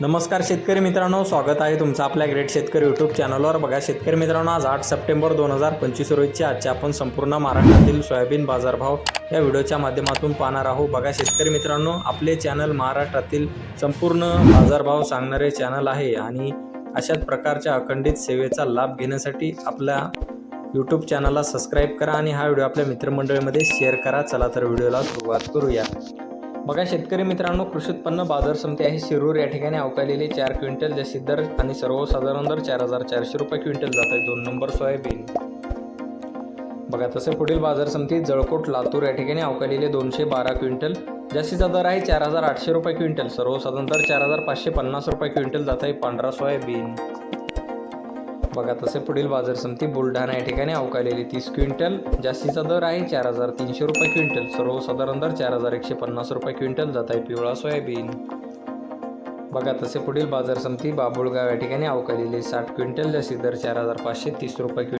नमस्कार शेतकरी मित्रांनो स्वागत आहे तुमचं आपल्या ग्रेट शेतकरी यूट्यूब चॅनलवर बघा शेतकरी मित्रांनो आज आठ सप्टेंबर दोन हजार पंचवीस रोजची आजच्या आपण संपूर्ण महाराष्ट्रातील सोयाबीन बाजारभाव या व्हिडिओच्या माध्यमातून पाहणार आहोत. बघा शेतकरी मित्रांनो आपले चॅनल महाराष्ट्रातील संपूर्ण बाजारभाव सांगणारे चॅनल आहे आणि अशाच प्रकारच्या अखंडित सेवेचा लाभ घेण्यासाठी आपल्या यूट्यूब चॅनलला सबस्क्राईब करा आणि हा व्हिडिओ आपल्या मित्रमंडळीमध्ये शेअर करा. चला तर व्हिडिओला सुरुवात करूया. बघा शेतकरी मित्रांनो कृषी उत्पन्न बाजार समिती आहे. शिरूर या ठिकाणी अवकालेले चार क्विंटल जास्तीत दर आणि सर्वसाधारण दर चार हजार चारशे रुपये क्विंटल जात आहे. दोन नंबर सोयाबीन. बघा तसे पुढील बाजार समिती जळकोट लातूर या ठिकाणी अवकालेले दोनशे बारा क्विंटल. जास्तीचा दर आहे चार हजार आठशे रुपये क्विंटल. सर्वसाधारण दर चार हजार पाचशे पन्नास रुपये क्विंटल जात आहे पांढरा सोयाबीन. बघा तसे पुढील बाजार समिती बुलढाणा या ठिकाणी अवकालेली तीस क्विंटल जास्तीचा दर आहे चार हजार तीनशे रुपये क्विंटल सर्वसाधारण दर चार हजार एकशे पन्नास रुपये क्विंटल जात आहे पिवळा सोयाबीन. बघा तसे पुढील बाजार समिती बाबुळगाव या ठिकाणी अवकालेली साठ क्विंटल जास्ती दर चार हजार पाचशे तीस रुपये